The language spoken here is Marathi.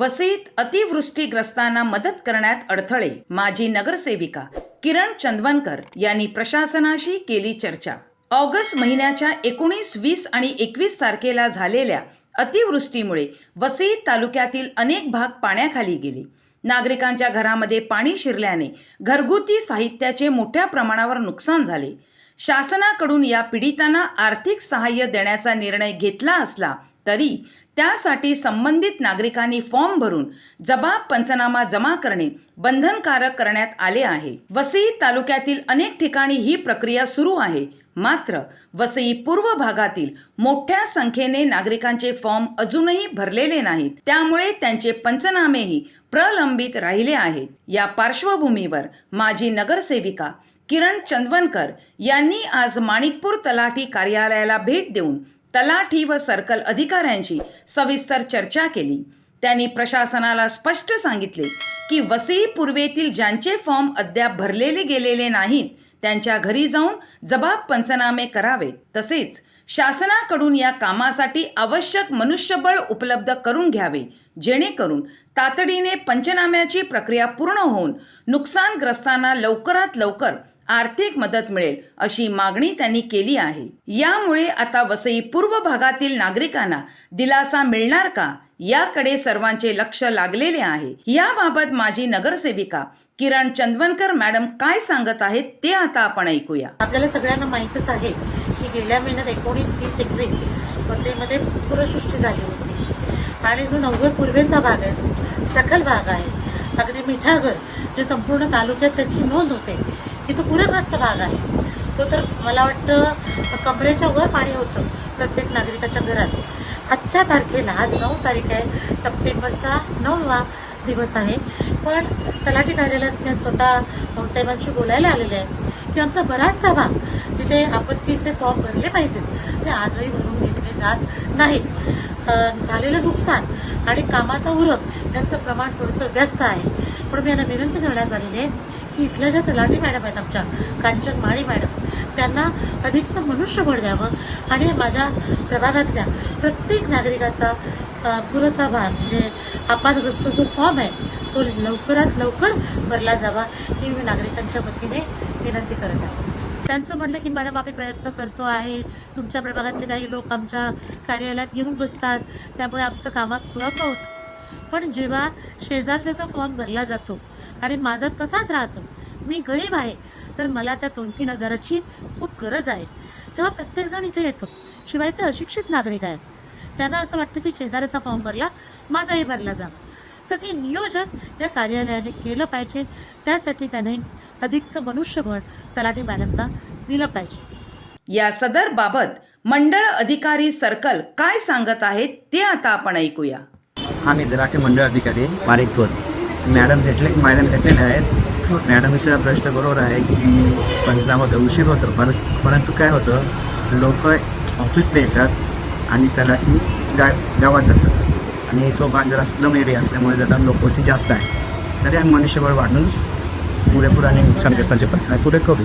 वसईत अतिवृष्टीग्रस्तांना मदत करण्यात अडथळे. माजी नगरसेविका किरण चंदवनकर यांनी प्रशासनाशी केली चर्चा. ऑगस्ट महिन्याच्या एकोणीस वीस आणि एकवीस तारखेला झालेल्या अतिवृष्टीमुळे वसई तालुक्यातील अनेक भाग पाण्याखाली गेले. नागरिकांच्या घरामध्ये पाणी शिरल्याने घरगुती साहित्याचे मोठ्या प्रमाणावर नुकसान झाले. शासनाकडून या पीडितांना आर्थिक सहाय्य देण्याचा निर्णय घेतला असला तरी त्यासाठी संबंधित नागरिकांनी फॉर्म भरून जबाब पंचनामा जमा करणे बंधनकारक करण्यात आले आहे. वसई तालुक्यातील अनेक ठिकाणी ही प्रक्रिया सुरू आहे. मात्र वसई पूर्व भागातील मोठ्या संख्येने नागरिकांचे फॉर्म अजूनही भरलेले नाहीत. त्यामुळे त्यांचे पंचनामेही प्रलंबित राहिले आहेत. या पार्श्वभूमीवर माजी नगरसेविका किरण चंदवनकर यांनी आज माणिकपूर तलाठी कार्यालयाला भेट देऊन तलाठी व सर्कल अधिकाऱ्यांशी सविस्तर चर्चा केली. त्यांनी प्रशासनाला स्पष्ट सांगितले की वसई पूर्वेतील ज्यांचे फॉर्म अद्याप भरलेले गेलेले नाहीत त्यांच्या घरी जाऊन जबाब पंचनामे करावेत तसेच शासनाकडून या कामासाठी आवश्यक मनुष्यबळ उपलब्ध करून घ्यावे जेणेकरून तातडीने पंचनाम्याची प्रक्रिया पूर्ण होऊन नुकसानग्रस्तांना लवकरात लवकर आर्थिक मदत मिळेल अशी मागणी त्यांनी केली आहे. यामुळे आता वसई पूर्व भागातील नागरिकांना दिलासा मिळणार का? याकडे सर्वांचे लक्ष लागलेले आहे. याबाबत माजी नगरसेविका किरण चंदवनकर मॅडम काय सांगत आहेत ते आता आपण ऐकूया. आपल्याला सगळ्यांना माहीतच आहे की गेल्या महिन्यात एकोणीस वीस एकवीस वसईमध्ये पुरसृष्टी झाली होती. आणि जो नवघर पूर्वेचा भाग आहे जो सखल भाग आहे अगदी मिठागर जे संपूर्ण तालुक्यात त्याची नोंद होते की तो पूरग्रस्त भाग आहे. तो तर मला वाटतं कमरेच्या वर पाणी होतं प्रत्येक नागरिकाच्या घरात. आजच्या तारखेला आज नऊ तारीख आहे सप्टेंबरचा नववा दिवस आहे. पण तलाठी कार्यालयात मी स्वतः भाऊसाहेबांशी बोलायला आलेले आहे की आमचा बराचसा भाग जिथे आपत्तीचे फॉर्म भरले पाहिजेत ते आजही भरून घेतले जात नाहीत. झालेलं नुकसान आणि कामाचा उरक यांचं प्रमाण थोडंसं व्यस्त आहे. पण मी यांना विनंती करण्यात आलेली आहे की इथल्या ज्या तलाठी मॅडम आहेत आमच्या कांचन माळी मॅडम त्यांना अधिकचं मनुष्यबळ द्यावं आणि माझ्या प्रभागातल्या प्रत्येक नागरिकाचा पुरेसा भाग म्हणजे आपातग्रस्त जो फॉर्म आहे तो लवकरात लवकर भरला जावा ही मी नागरिकांच्या वतीने विनंती करत आहे. त्यांचं म्हणलं की मॅडम आम्ही प्रयत्न करतो आहे. तुमच्या प्रभागातले काही लोक आमच्या कार्यालयात येऊन बसतात. त्यामुळे आमचं कामात पुरवठा होतं. पण जेव्हा शेजारच्याचा फॉर्म भरला जातो आणि माझा तसाच राहतो. मी गरीब आहे. तर मला त्या दोन तीन हजाराची खूप गरज आहे. तेव्हा प्रत्येकजण इथे येतो. शिवाय ते अशिक्षित नागरिक आहेत. त्यांना असं वाटतं की शेजाऱ्याचा फॉर्म भरला माझाही भरला जा तर हे नियोजन या कार्यालयाने केलं पाहिजे. त्यासाठी त्याने अधिकचं मनुष्यबळ तलाठी मॅडमला दिलं पाहिजे. या सदर बाबत मंडळ अधिकारी सर्कल काय सांगत आहेत ते आता आपण ऐकूया. हा मी तलाठी मंडळ अधिकारी माणिकपूर मॅडम भेटले मॅडम भेटलेले आहेत. मॅडमचा प्रश्न बरोबर आहे की पंचनामा उशीर होतं. पर परंतु काय होतं लोक ऑफिसला येतात आणि तलाठी गा गावात जातात. आणि तो भाग जरा स्लम एरिया असल्यामुळे जरा लोकवस्ती जास्त आहे. तरी आम्ही मनुष्यबळ वाढून पुरेपूर आणि नुकसानग्रस्तांचे पंचनामे पुरे करू.